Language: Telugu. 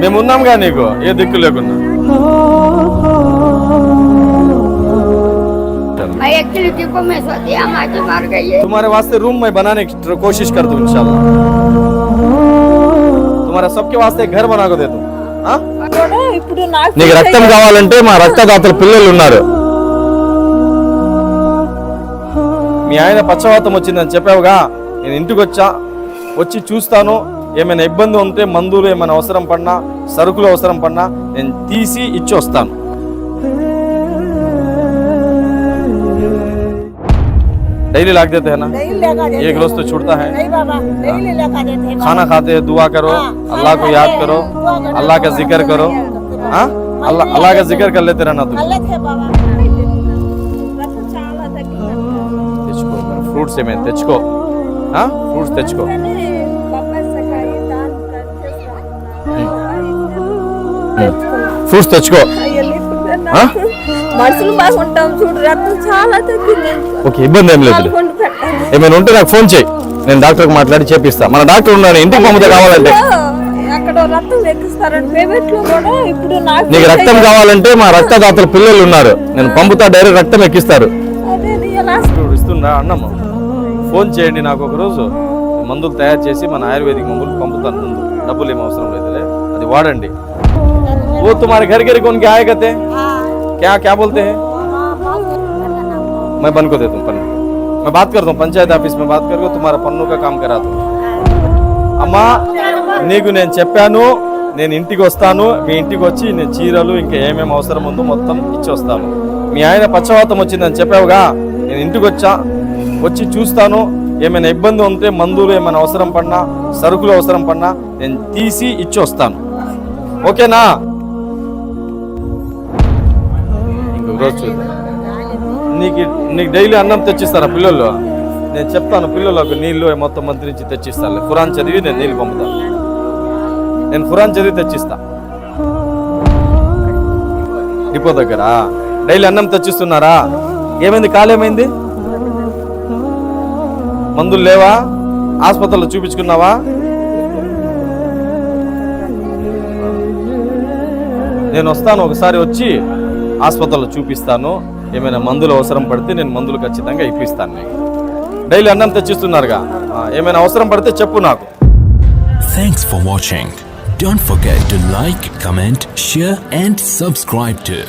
మేము ఉన్నాంగా నీకు ఏ దిక్కు లేకున్నా मैं एक्चुअली डिपो में सोती हम आज मर गई है तुम्हारे वास्ते रूम मैं बनाने की ट्र- कोशिश कर दूं इंशाल्लाह तुम्हारा सबके वास्ते एक घर बना को दे दूं हाँ? కూడా ఇప్పుడు నాకు నీకు రక్తం కావాలంటే మా రక్తదాతల పిల్లలు ఉన్నారు మీ ఆయన పచ్చవాతం వచ్చిందని చెప్పావుగా నేను ఇంటికి వచ్చా వచ్చి చూస్తాను ఏమైనా ఇబ్బంది ఉంటే మందులు ఏమైనా అవసరం పడినా సరుకులు అవసరం పడినా నేను తీసి ఇచ్చి వస్తాను डेली लाग देते हैं ना नहीं लगा देते एक रोज तो छूटता है नहीं बाबा नहीं लगा देते हैं खाना खाते हैं दुआ करो हाँ, अल्लाह को खाना याद खाते करो हैं, दुआ करो, अल्लाह का जिक्र करो हाँ, हाँ अल्लाह अल्लाह का जिक्र कर लेते रहना तुम అల్లే బాబా రక్తం చాలా తగ్గింది తెచ్చుకో ఫ్రూట్స్ ఏమైనా తెచ్చుకో ఫ్రూట్స్ తెచ్చుకో ఫ్రూట్స్ తెచ్చుకో. మనుషులు బాగుంటాం చూడు రక్తం చాలా తగ్గింది. ఓకే ఇబ్బంది ఏం లేదు. ఏమైనా ఉంటే నాకు ఫోన్ చేయి. నేను డాక్టర్కి మాట్లాడి చేపిస్తా. మన డాక్టర్ ఉన్నాడు ఇంటికి పంపితే కావాలంటే. అక్కడ రక్తం ఎక్కిస్తారండి ప్రైవేట్లో కూడా ఇప్పుడు నాకు నీకు రక్తం కావాలంటే మా రక్తదాతల పిల్లలు ఉన్నారు. నేను పంపుతా డైరెక్ట్ రక్తం ఎక్కిస్తారు. ఇస్తున్నా అన్నమ్మ ఫోన్ చేయండి నాకు ఒక రోజు మందులు తయారు చేసి మన ఆయుర్వేదిక్ మందులు పంపుతాను ముందు. డబ్బులు ఏం అవసరం లేదులే అది వాడండి वो तुम्हारे घर घर कौन क्या आए कहते हैं क्या क्या बोलते हैं मैं बन को देता हूँ पन्नू मैं बात करता हूँ पंचायत ऑफिस में बात करके तुम्हारा पन्नू का काम करा दूँ అమ్మా నీకు నేను చెప్పాను నేను ఇంటికి వస్తాను మీ ఇంటికి వచ్చి నేను చీరలు ఇంకా ఏమేమి అవసరం ఉందో మొత్తం ఇచ్చి వస్తాను మీ ఆయన పచ్చవాతం వచ్చిందని చెప్పావుగా నేను ఇంటికి వచ్చా వచ్చి చూస్తాను ఏమైనా ఇబ్బంది ఉంటే మందులు ఏమైనా అవసరం పడినా సరుకులు అవసరం పడినా నేను తీసి ఇచ్చి వస్తాను ఓకేనా? రోజు నీకు నీకు డైలీ అన్నం తెచ్చిస్తారా పిల్లలు? నేను చెప్తాను పిల్లలకు నీళ్ళు మొత్తం మంత్రించి తెచ్చిస్తాను ఖురాన్ చదివి నేను నీళ్ళు పంపుతాను నేను ఖురాన్ చదివి తెచ్చిస్తా. డిపో దగ్గర. డైలీ అన్నం తెచ్చిస్తున్నారా? ఏమైంది? కాలేమైంది? మందులు లేవా? ఆసుపత్రిలో చూపించుకున్నావా? నేను వస్తాను ఒకసారి వచ్చి ఆసుపత్రిలో చూపిస్తాను. ఏమైనా మందులు అవసరం పడితే నేను మందులు ఖచ్చితంగా ఇప్పిస్తాను నీకు. డైలీ అన్నం తెచ్చిస్తున్నారుగా. ఏమైనా అవసరం పడితే చెప్పు నాకు. Thanks for watching don't forget to like comment share and subscribe to